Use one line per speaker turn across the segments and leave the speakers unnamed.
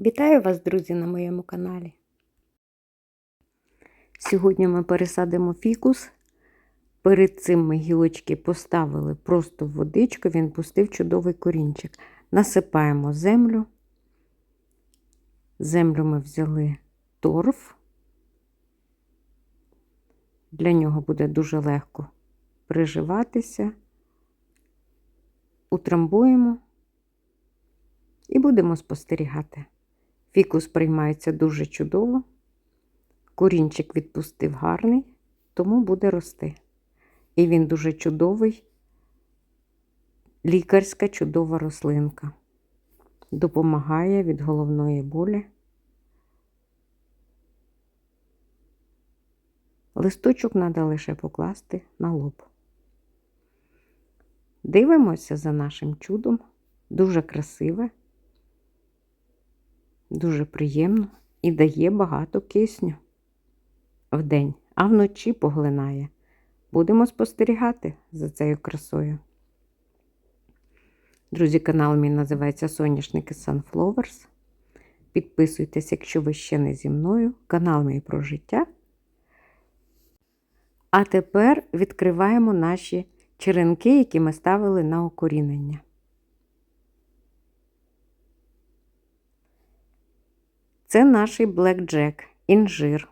Вітаю вас, друзі, на моєму каналі. Сьогодні ми пересадимо фікус. Перед цим ми гілочки поставили просто в водичку, він пустив чудовий корінчик. Насипаємо землю. Землю ми взяли торф. Для нього буде дуже легко приживатися. Утрамбуємо і будемо спостерігати. Фікус приймається дуже чудово. Корінчик відпустив гарний, тому буде рости. І він дуже чудовий, лікарська чудова рослинка. Допомагає від головної болі. Листочок треба лише покласти на лоб. Дивимося за нашим чудом. Дуже красиве, дуже приємно і дає багато кисню в день, а вночі поглинає. Будемо спостерігати за цією красою. Друзі, канал мій називається Соняшники Sunflowers. Підписуйтесь, якщо ви ще не зі мною. Канал мій про життя. А тепер відкриваємо наші черенки, які ми ставили на окорінення. Це наш блекджек, інжир.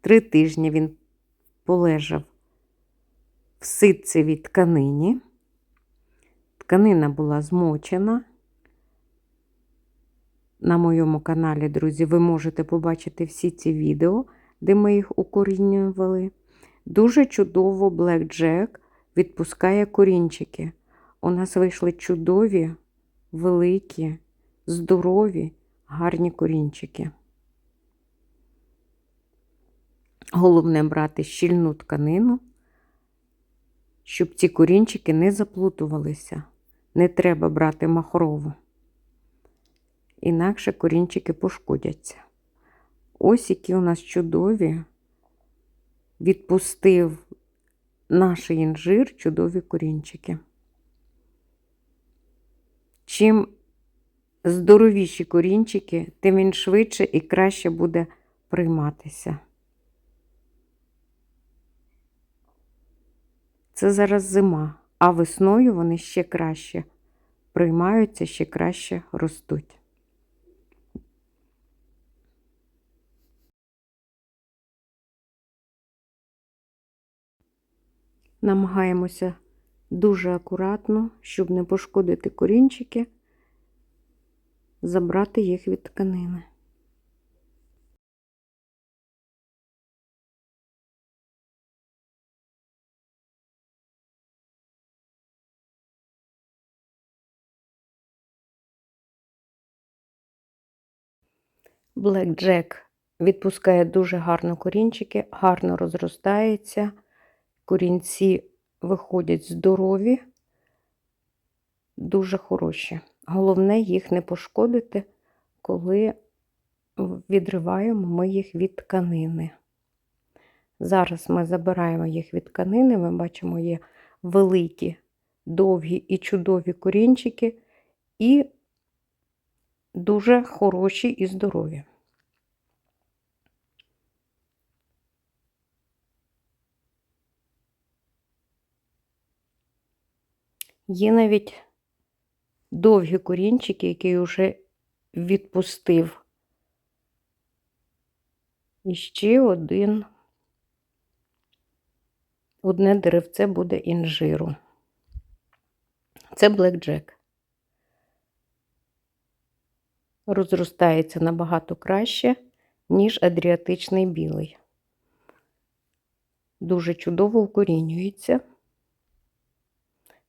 Три тижні він полежав в ситцевій тканині. Тканина була змочена. На моєму каналі, друзі, ви можете побачити всі ці відео, де ми їх укорінювали. Дуже чудово блекджек відпускає корінчики. У нас вийшли чудові, великі, здорові, гарні корінчики. Головне брати щільну тканину, щоб ці корінчики не заплутувалися. Не треба брати махрову. Інакше корінчики пошкодяться. Ось які у нас чудові, відпустив наш інжир чудові корінчики. Чим здоровіші корінчики, тим він швидше і краще буде прийматися. Це зараз зима, а весною вони ще краще приймаються, ще краще ростуть. Намагаємося дуже акуратно, щоб не пошкодити корінчики, забрати їх від тканини. Black Jack відпускає дуже гарно корінчики, гарно розростається, корінці виходять здорові, дуже хороші. Головне їх не пошкодити, коли відриваємо ми їх від тканини. Зараз ми забираємо їх від тканини, ми бачимо, є великі, довгі і чудові корінчики, і дуже хороші і здорові. Є навіть довгі корінчики, які вже відпустив. І ще один, одне деревце буде інжиру. Це блекджек. Розростається набагато краще, ніж адріатичний білий. Дуже чудово укорінюється.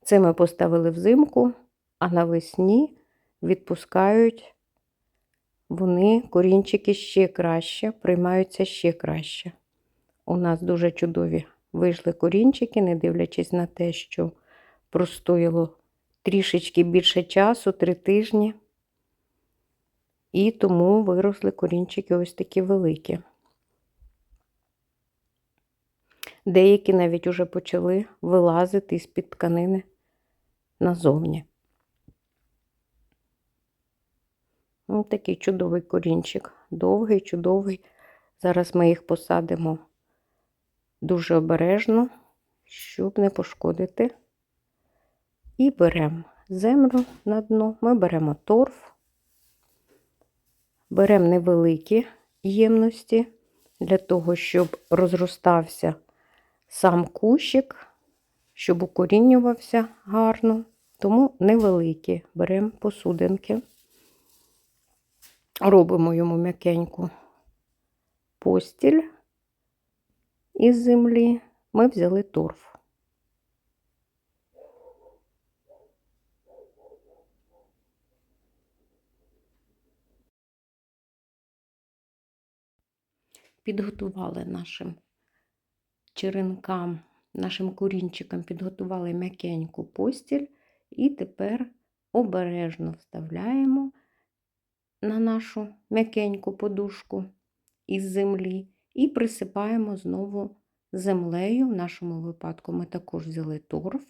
Це ми поставили взимку, а навесні відпускають вони корінчики ще краще, приймаються ще краще. У нас дуже чудові вийшли корінчики, не дивлячись на те, що простояло трішечки більше часу, три тижні. І тому виросли корінчики ось такі великі. Деякі навіть уже почали вилазити з-під тканини назовні. Ось такий чудовий корінчик. Довгий, чудовий. Зараз ми їх посадимо дуже обережно, щоб не пошкодити. І беремо землю на дно, ми беремо торф, беремо невеликі ємності для того, щоб розростався сам кущик, щоб укорінювався гарно. Тому невеликі беремо посудинки, робимо йому м'якеньку постіль із землі. Ми взяли торф. Підготували нашим черенкам, нашим корінчикам, підготували м'якеньку постіль. І тепер обережно вставляємо на нашу м'якеньку подушку із землі і присипаємо знову землею. В нашому випадку ми також взяли торф,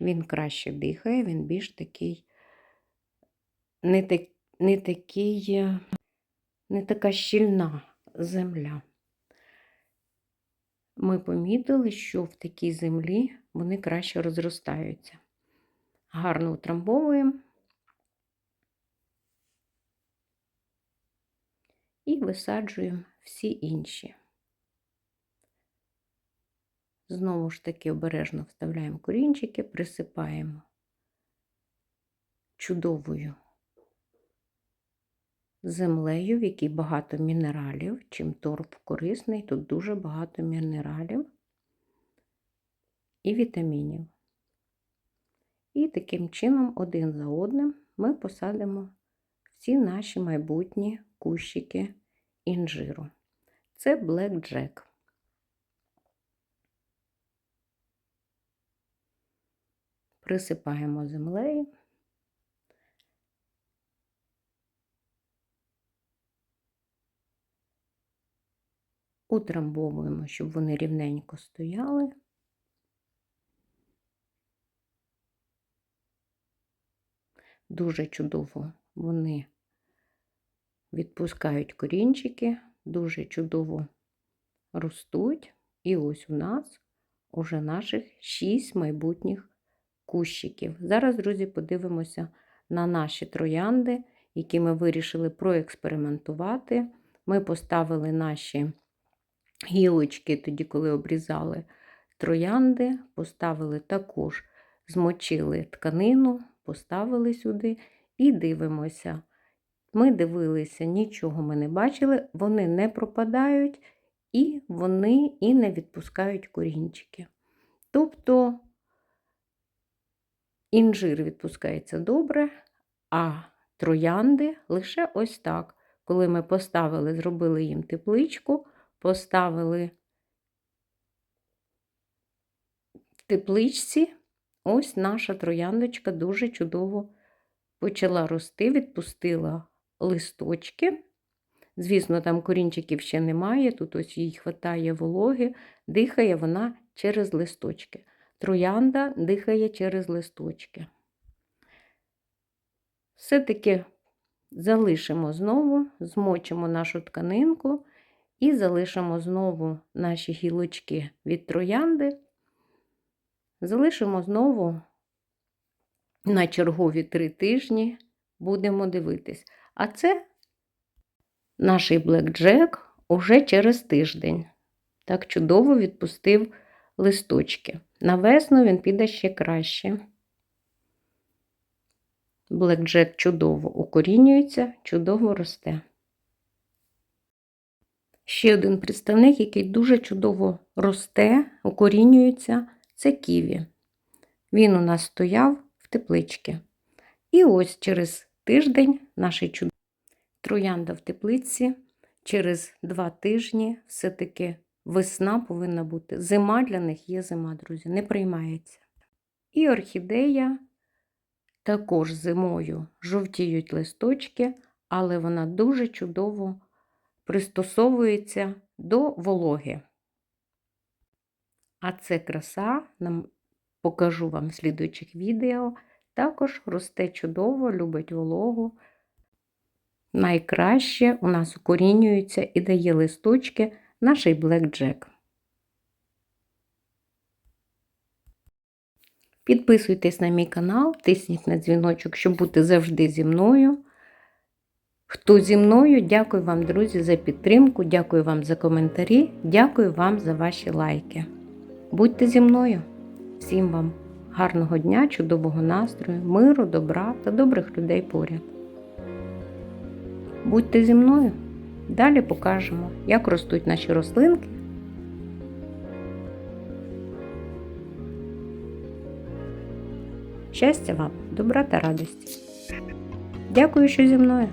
він краще дихає, він більш такий, не, так, не такий, не така щільна земля. Ми помітили, що в такій землі вони краще розростаються гарно утрамбовуємо і висаджуємо всі інші. Знову ж таки обережно вставляємо корінчики, присипаємо чудовою землею, в якій багато мінералів, чим торф корисний, тут дуже багато мінералів і вітамінів. І таким чином, один за одним, ми посадимо всі наші майбутні кущики інжиру. Це Jack. Присипаємо землею. Утрамбовуємо, щоб вони рівненько стояли. Дуже чудово вони відпускають корінчики, дуже чудово ростуть. І ось у нас уже наших 6 майбутніх кущиків. Зараз, друзі, подивимося на наші троянди, які ми вирішили проекспериментувати. Ми поставили наші гілочки, тоді, коли обрізали троянди, поставили також, змочили тканину поставили сюди і дивимося. Ми дивилися, нічого ми не бачили, вони не пропадають і вони і не відпускають корінчики. Тобто інжир відпускається добре, а троянди лише ось так. Коли ми поставили, зробили їм тепличку, поставили в тепличці. Ось наша трояндочка дуже чудово почала рости, відпустила листочки. Звісно, там корінчиків ще немає, тут ось їй хватає вологи, дихає вона через листочки. Троянда дихає через листочки. Все-таки залишимо знову, змочимо нашу тканинку і залишимо знову наші гілочки від троянди. Залишимо знову на чергові три тижні, будемо дивитись. А це наш блекджек уже через тиждень. Так чудово відпустив листочки. На весну він піде ще краще. Блекджек чудово укорінюється, чудово росте. Ще один представник, який дуже чудово росте, укорінюється це ківі. Він у нас стояв в тепличці. І ось через тиждень нашій чудовій троянда в теплиці, через два тижні все-таки весна повинна бути. Зима для них є зима, друзі, не приймається. І орхідея також зимою жовтіють листочки, але вона дуже чудово пристосовується до вологи. А це краса, покажу вам в слідуючих відео. Також росте чудово, любить вологу. найкраще у нас укорінюється і дає листочки наш блекджек. Підписуйтесь на мій канал, тисніть на дзвіночок, щоб бути завжди зі мною. Хто зі мною, дякую вам, друзі, за підтримку, дякую вам за коментарі, дякую вам за ваші лайки. Будьте зі мною. Всім вам гарного дня, чудового настрою, миру, добра та добрих людей поряд. Будьте зі мною. Далі покажемо, як ростуть наші рослинки. Щастя вам, добра та радості. Дякую, що зі мною.